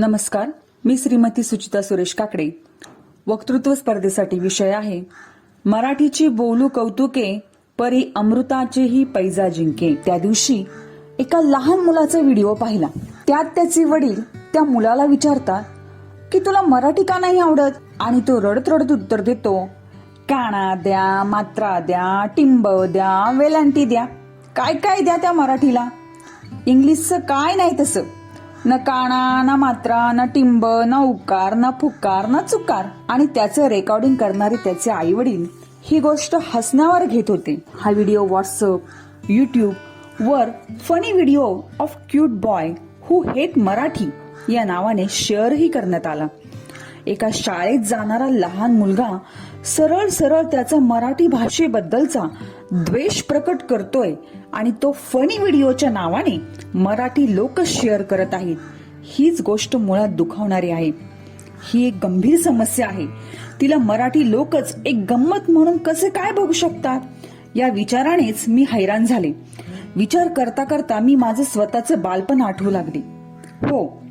नमस्कार मी श्रीमती सुचिता सुरेश काकडे. वक्तृत्व स्पर्धेसाठी विषय आहे मराठीची बोलू कौतुके परी अमृताचेही पैजा जिंके. त्या दिवशी एका लहान मुलाचा व्हिडिओ पाहिला. त्यात त्याचे वडील त्या मुलाला विचारतात की तुला मराठी का नाही आवडत? आणि तो रडत रडत उत्तर देतो काना द्या मात्रा द्या टिंब द्या वेलांटी द्या. काय काय द्या त्या मराठीला? इंग्लिशचं काय नाही तसं. न काना ना मात्रा ना टिंब ना उकार ना फुकार ना चुकार. आणि त्याचं रेकॉर्डिंग करणारे त्याचे आई वडील ही गोष्ट हसण्यावर घेत होते. हा व्हिडिओ व्हॉट्सअप युट्यूब वर funny video of cute boy who hate Marathi या नावाने शेअरही करण्यात आला. एका शाळेत जाणारा लहान मुलगा सरळ सरळ त्याचा मराठी भाषेबद्दलचा द्वेष प्रकट करतोय आणि तो फनी व्हिडिओच्या नावाने मराठी लोक शेअर करत आहेत. हीच गोष्ट मुळात दुखावणारी आहे. ही एक गंभीर समस्या आहे. तिला मराठी लोकच एक गंमत म्हणून कसे काय बघू शकतात? या विचारानेच मी हैराण झाले. विचार करता करता मी माझं स्वतःचं बालपण आठवू लागले. हो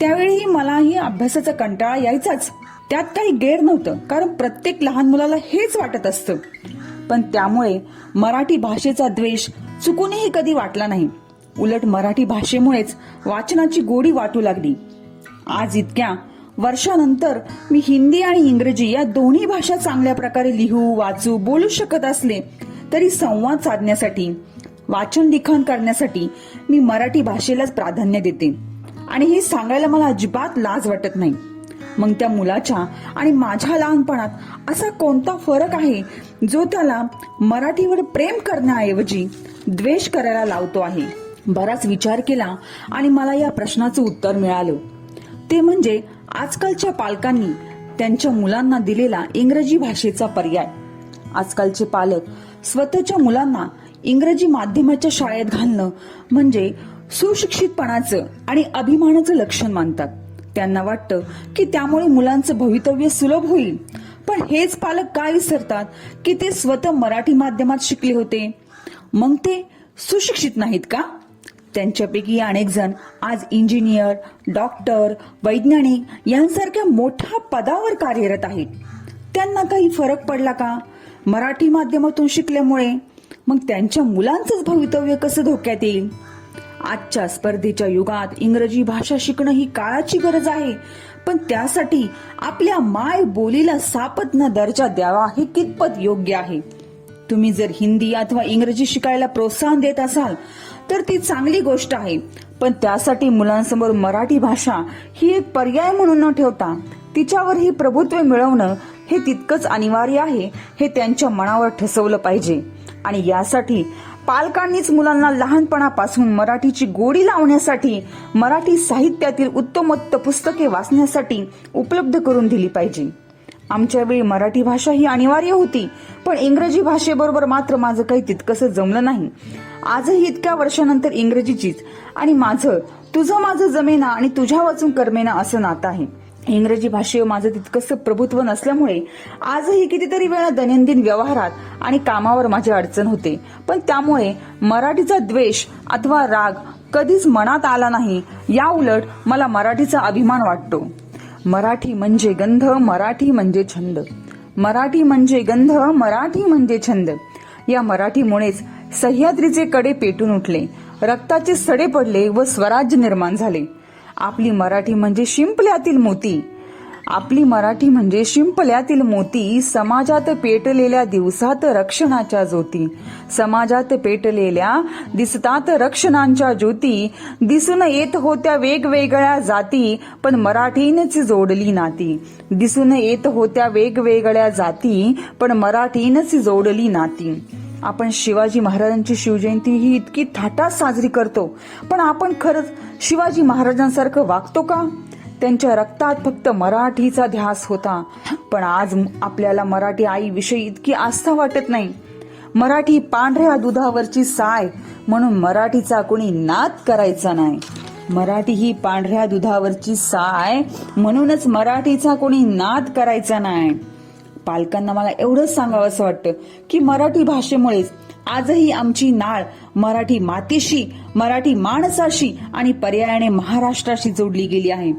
त्यावेळीही मलाही अभ्यासाचा कंटाळा यायचाच. त्यात काही गैर नव्हतं कारण प्रत्येक लहान मुलाला हेच वाटत असतं. पण त्यामुळे मराठी भाषेचा द्वेष चुकूनही कधी वाटला नाही. उलट मराठी भाषेमुळेच वाचनाची गोडी वाटू लागली. आज इतक्या वर्षानंतर मी हिंदी आणि इंग्रजी या दोन्ही भाषा चांगल्या प्रकारे लिहू वाचू बोलू शकत असले तरी संवाद साधण्यासाठी वाचन लिखाण करण्यासाठी मी मराठी भाषेलाच प्राधान्य देते. आणि हे सांगायला मला अजिबात लाज वाटत नाही. मग त्या मुलाच्या आणि माझ्या लहानपणात असा कोणता फरक आहे जो त्याला मराठीवर प्रेम करण्याऐवजी द्वेष करायला लावतो आहे? बराच विचार केला आणि मला या प्रश्नाचं उत्तर मिळालं. ते म्हणजे आजकालच्या पालकांनी त्यांच्या मुलांना दिलेला इंग्रजी भाषेचा पर्याय. आजकालचे पालक स्वतःच्या मुलांना इंग्रजी माध्यमाच्या शाळेत घालणं म्हणजे सुशिक्षितपणाचं आणि अभिमानाचं लक्षण मानतात. त्यांना वाटतं की त्यामुळे मुलांचं भवितव्य सुलभ होईल. पण हेच पालक काय विसरतात? की ते स्वतः मराठी माध्यमात शिकले होते. मग ते सुशिक्षित नाहीत का? त्यांच्यापैकी अनेक जण आज इंजिनियर डॉक्टर वैज्ञानिक यांसारख्या मोठ्या पदावर कार्यरत आहेत. त्यांना काही फरक पडला का? मराठी माध्यमातून शिकल्यामुळे. मग त्यांच्या मुलांचंच भवितव्य कसं धोक्यात येईल? आजच्या स्पर्धेच्या युगात इंग्रजी भाषा शिकणं ही काळाची गरज आहे. पण त्यासाठी आपल्या माय बोलीला सापत्न दर्जा द्यावा हे कितपत योग्य आहे? तुम्ही जर हिंदी अथवा इंग्रजी शिकायला प्रोत्साहन देत असाल तर ती चांगली गोष्ट आहे. पण त्यासाठी मुलांसमोर मराठी भाषा ही एक पर्याय म्हणून न ठेवता तिच्यावर ही प्रभुत्व मिळवणं हे तितकंच अनिवार्य आहे हे त्यांच्या मनावर ठसवलं पाहिजे. आणि यासाठी पालकांनीच मुलांना लहानपणापासून मराठीची गोडी लावण्यासाठी मराठी साहित्यातील उत्तमोत्त पुस्तके वाचण्यासाठी उपलब्ध करून दिली पाहिजे. आमच्या वेळी मराठी भाषा ही अनिवार्य होती पण इंग्रजी भाषेबरोबर मात्र माझं काही तितकंसं जमलं नाही. आजही इतक्या वर्षानंतर इंग्रजीचीच आणि माझं तुझं माझं जमेना आणि तुझ्या वाचून करमेना असं नातं आहे. इंग्रजी भाषेवर माझं तितकंसं प्रभुत्व नसल्यामुळे आजही कितीतरी वेळा दैनंदिन व्यवहारात आणि कामावर माझी अडचण होते. पण त्यामुळे मराठीचा द्वेष अथवा राग कधीच मनात आला नाही या उलट मला मराठीचा अभिमान वाटतो. मराठी म्हणजे गंध मराठी म्हणजे छंद. मराठी म्हणजे गंध मराठी म्हणजे छंद. या मराठीमुळेच सह्याद्रीचे कडे पेटून उठले. रक्ताचे सडे पडले व स्वराज्य निर्माण झाले. आपली मराठी म्हणजे शिंपल्यातील मोती. आपली मराठी म्हणजे शिंपल्यातील मोती समाजात पेटलेल्या दिवसात रक्षणाच्या ज्योती. समाजात पेटलेल्या दिसतात रक्षणांच्या ज्योती. दिसून येत होत्या वेगवेगळ्या जाती पण मराठीनेच जोडली नाती. दिसून येत होत्या वेगवेगळ्या जाती पण मराठीनच जोडली नाती. आपण शिवाजी महाराजांची शिवजयंती ही इतकी थाटात साजरी करतो. पण आपण खरंच शिवाजी महाराजांसारखं वागतो का? त्यांच्या रक्तात फक्त मराठीचा ध्यास होता. पण आज आपल्याला मराठी आईविषयी इतकी आस्था वाटत नाही. मराठी पांढऱ्या दुधावरची साय म्हणून मराठीचा कोणी नाद करायचा नाही. मराठी ही पांढऱ्या दुधावरची साय म्हणूनच मराठीचा कोणी नाद करायचा नाही. पालकांना मला एवढंच सांगावं असं वाटतं की मराठी भाषेमुळेच आजही आमची नाळ मराठी मातीशी मराठी माणसाशी आणि पर्यायाने महाराष्ट्राशी जोडली गेली आहे.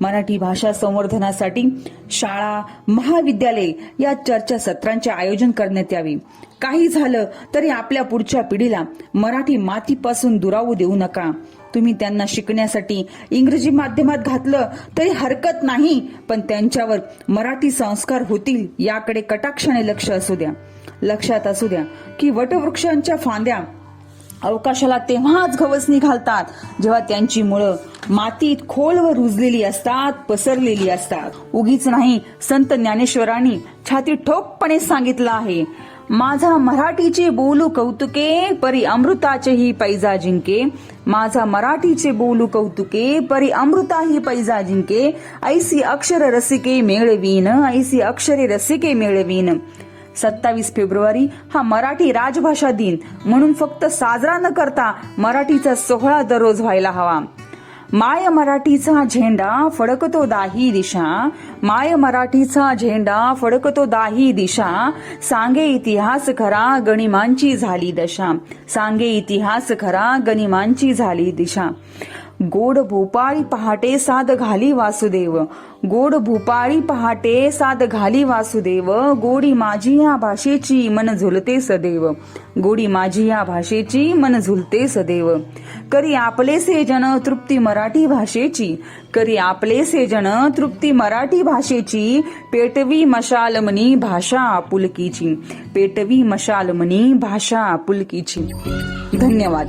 मराठी भाषा संवर्धनासाठी शाळा महाविद्यालय या चर्चासत्रांचे आयोजन करण्यात यावे. काही झालं तरी आपल्या पुढच्या पिढीला मराठी मातीपासून दुरावू देऊ नका. तुम्ही त्यांना शिकण्यासाठी इंग्रजी माध्यमात घातलं तरी हरकत नाही पण त्यांच्यावर मराठी संस्कार होतील याकडे कटाक्षाने लक्ष असू द्या. लक्षात असू द्या की वटवृक्षांच्या फांद्या अवकाशाला तेव्हाच गवसणी घालतात जेव्हा त्यांची मुळं मातीत खोलवर रुजलेली असतात पसरलेली असतात. उगीच नाही संत ज्ञानेश्वरांनी छाती ठोकपणे सांगितलं आहे माझा मराठीचे बोलू कौतुके परी अमृताचेही पैजा जिंके. माझा मराठीचे बोलू कौतुके परी अमृता ही पैजा जिंके. ऐसी अक्षर रसिके मेळवीन ऐसी अक्षरे रसिके मेळवीन. सत्तावीस फेब्रुवारी हा मराठी राजभाषा दिन. म्हणून फक्त साजरा न करता मराठीचा सोहळा दररोज व्हायला हवा. माय मराठीचा झेंडा फडकतो दाही दिशा. माय मराठीचा झेंडा फडकतो दाही दिशा. सांगे इतिहास खरा गणिमांची झाली दशा. सांगे इतिहास खरा गणिमांची झाली दिशा. गोड भोपाळी पहाटे साध घाली वासुदेव. गोड भोपाळी पहाटे साध घाली वासुदेव. गोडी माझी या भाषेची मन झुलते सदैव. गोडी माझी या भाषेची मन झुलते सदैव. करी आपलेसे जन तृप्ती मराठी भाषेची. करी आपलेसे जन तृप्ती मराठी भाषेची. पेटवी मशालमनी भाषा आपुलकीची पेटवी मशालमनी भाषा आपुलकीची धन्यवाद.